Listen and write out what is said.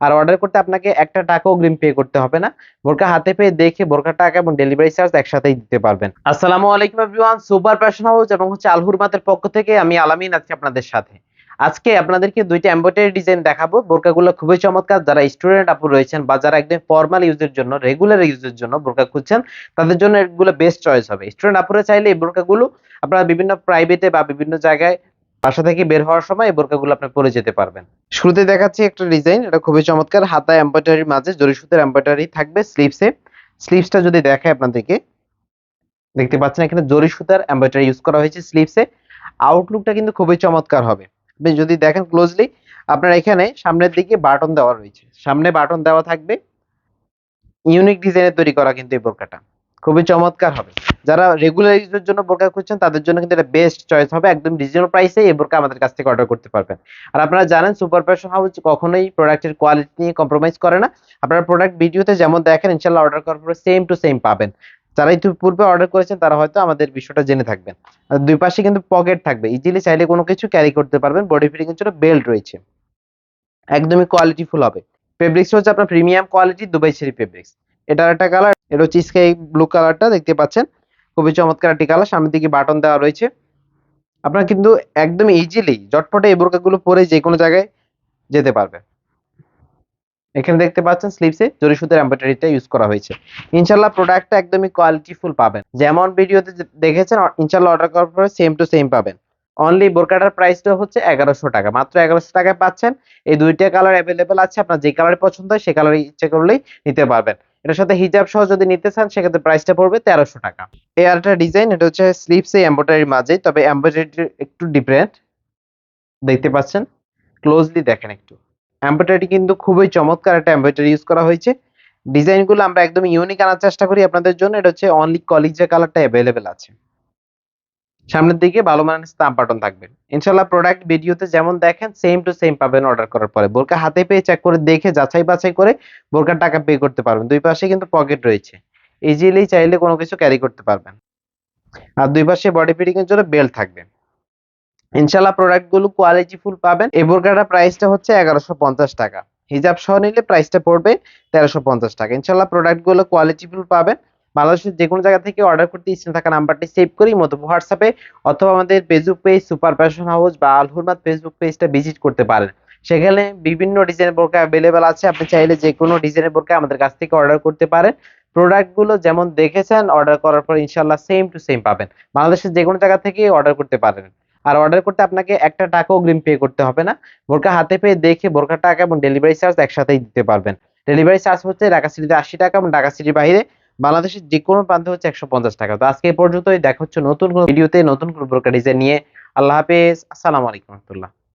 আর order করতে আপনাকে একটা টাকাও অগ্রিম পে করতে হবে না। বোরকা হাতে পেয়ে দেখে বোরকা টাকা এবং ডেলিভারি চার্জ একসাথেই দিতে পারবেন। আসসালামু আলাইকুম এভরিওয়ান সুপার ফ্যাশন হাউস এবং হচ্ছে আলহুর মাতের পক্ষ থেকে আমি আলামিন আছি আপনাদের সাথে। আজকে আপনাদেরকে দুইটা এমব্রয়ডারি ডিজাইন দেখাবো। বোরকাগুলো খুবই চমৎকার। যারা স্টুডেন্ট আপু রয়েছেন বা যারা একদম ফর্মাল ইউজের জন্য রেগুলার ইউজের জন্য বোরকা খুঁজছেন, তাদের জন্য এগুলো বেস্ট চয়েস হবে। স্টুডেন্ট আপুরা চাইলে এই বোরকাগুলো আপনারা বিভিন্ন প্রাইভেটে বা বিভিন্ন জায়গায় বাসা থেকে বের হওয়ার সময় এই বোরকাগুলো আপনি পরে যেতে পারবেন। শুরুতে দেখাচ্ছি একটা ডিজাইন এটা খুবই চমৎকার। হাতা এমব্রয়ডারির মাঝে জরি সুতের এমব্রয়ডারি থাকবে স্লিভসে স্লিভসটা যদি দেখায় আপনাদেরকে, দেখতে পাচ্ছেন এখানে জরি সুতার এমব্রয়ডারি ইউজ করা হয়েছে স্লিভসে আউটলুকটা কিন্তু খুবই চমৎকার হবে। আপনি যদি দেখেন ক্লোজলি আপনার এখানে সামনের দিকে বাটন দেওয়া রয়েছে। সামনে বাটন দেওয়া থাকবে। ইউনিক ডিজাইনের তৈরি করা কিন্তু এই বোরকাটা খুবই চমৎকার হবে। যারা রেগুলার ইউজের জন্য বোরকা খুঁজছেন, তাদের জন্য কিন্তু এটা বেস্ট চয়েস হবে। একদম রিজনেবল প্রাইসে এই বোরকা আমাদের কাছ থেকে অর্ডার করতে পারবেন। আর আপনারা জানেন সুপার ফ্যাশন হাউস কখনোই প্রোডাক্টের কোয়ালিটি নিয়ে কম্প্রোমাইজ করে না। আপনারা প্রোডাক্ট ভিডিওতে যেমন দেখেন ইনশাল্লাহ অর্ডার করার পরে সেম টু সেম পাবেন। যারা ইতিপূর্বে অর্ডার করেছেন, তারা হয়তো আমাদের বিষয়টা জেনে থাকবেন। দুই পাশে কিন্তু পকেট থাকবে। ইজিলি চাইলে কোনো কিছু ক্যারি করতে পারবেন। বডি ফিটিং এর জন্য বেল্ট রয়েছে। একদমই কোয়ালিটিফুল হবে। ফেব্রিক্স হচ্ছে আপনার প্রিমিয়াম কোয়ালিটি দুবাই শেরি ফেব্রিক্স এটার একটা কালার এটা হচ্ছে স্কাই ব্লু কালারটা দেখতে পাচ্ছেন? খুবই চমৎকার একটি কালার সামনের দিকে বাটন দেওয়া রয়েছে। আপনারা কিন্তু একদম ইজিলি জটপটে এই বোরকাগুলো পরে যে কোনো জায়গায় যেতে পারবে এখানে দেখতে পাচ্ছেন স্লিপসে জরি সুতের এমব্রয়ডারিটা ইউজ করা হয়েছে। ইনশাল্লাহ প্রোডাক্টটা একদমই কোয়ালিটিফুল পাবেন। যেমন ভিডিওতে দেখেছেন ইনশাল্লাহ অর্ডার করার পরে সেম টু সেম পাবেন। অনলি বোরকাটার প্রাইসটা হচ্ছে এগারোশো টাকা। মাত্র এগারোশো টাকায় পাচ্ছেন। এই দুইটা কালার অ্যাভেলেবেল আছে। আপনার যে কালার পছন্দ হয়, সে কালার ইচ্ছে করলেই নিতে পারবেন। এটার সাথে হিজাব সহ যদি নিতে চান, সেক্ষেত্রে প্রাইসটা পড়বে তেরোশো টাকা। এই আরেকটা ডিজাইন এটা হচ্ছে স্লিপস এই এম্ব্রয়ডারির মাঝে তবে এম্ব্রয়ডারি একটু ডিফারেন্ট দেখতে পাচ্ছেন? ক্লোজলি দেখেন একটু। এম্ব্রয়ডারি কিন্তু খুবই চমৎকার একটা এম্ব্রয়ডারি ইউজ করা হয়েছে। ডিজাইনগুলো আমরা একদম ইউনিক আনার চেষ্টা করি আপনাদের জন্য। এটা হচ্ছে অনলি কলিজা কালারটা অ্যাভেলেবেল আছে। সামনের দিকে ভালো মানের স্টাম্প বাটন থাকবে। ইনশাল্লাহ প্রোডাক্ট ভিডিওতে যেমন দেখেন সেম টু সেম পাবেন অর্ডার করার পরে। বোরকা হাতে পেয়ে চেক করে দেখে, যাচাই বাছাই করে বোরকার টাকা পে করতে পারবেন। দুই পাশে কিন্তু পকেট রয়েছে। ইজিলি চাইলে কোনো কিছু ক্যারি করতে পারবেন। আর দুই পাশে বডি ফিটিং এর জন্য বেল্ট থাকবে। ইনশাল্লাহ প্রোডাক্টগুলো কোয়ালিটি ফুল পাবেন। এই বোরকাটার প্রাইসটা হচ্ছে এগারোশো পঞ্চাশ টাকা। হিজাব সহ নিলে প্রাইসটা পড়বে তেরোশো পঞ্চাশ টাকা। ইনশাল্লাহ প্রোডাক্টগুলো কোয়ালিটি ফুল পাবেন। বাংলাদেশের যে কোনো জায়গা থেকে অর্ডার করতে ইচ্ছে থাকা নাম্বারটি সেভ করি মতো হোয়াটসঅ্যাপে অথবা আমাদের Facebook page super fashion house বা আল ফেসবুক পেজটা ভিজিট করতে পারেন। সেখানে বিভিন্ন ডিজাইনের বোরকা অ্যাভেলেবেল আছে। আপনি চাইলে যে কোনো ডিজাইনের বোরকা আমাদের কাছ থেকে অর্ডার করতে পারেন। প্রোডাক্টগুলো যেমন দেখেছেন অর্ডার করার পর ইনশাল্লাহ সেম টু সেম পাবেন। বাংলাদেশের যে কোনো জায়গা থেকে অর্ডার করতে পারেন। আর অর্ডার করতে আপনাকে একটা টাকা অগ্রিম পে করতে হবে না। বোরকা হাতে পেয়ে দেখে বোরকা টাকা এবং ডেলিভারি চার্জ একসাথেই দিতে পারবেন। ডেলিভারি চার্জ হচ্ছে ঢাকা সিটিতে আশি টাকা এবং ঢাকা সিটির বাইরে বাংলাদেশের যে কোনো প্রান্তে হচ্ছে একশো পঞ্চাশ টাকা। তো আজকে পর্যন্ত দেখা হচ্ছে নতুন কোনো ভিডিওতে, নতুন কোনো প্রকার ডিজাইন নিয়ে। আল্লাহ হাফেজ। আসসালামু আলাইকুম রহমতুল্লাহ।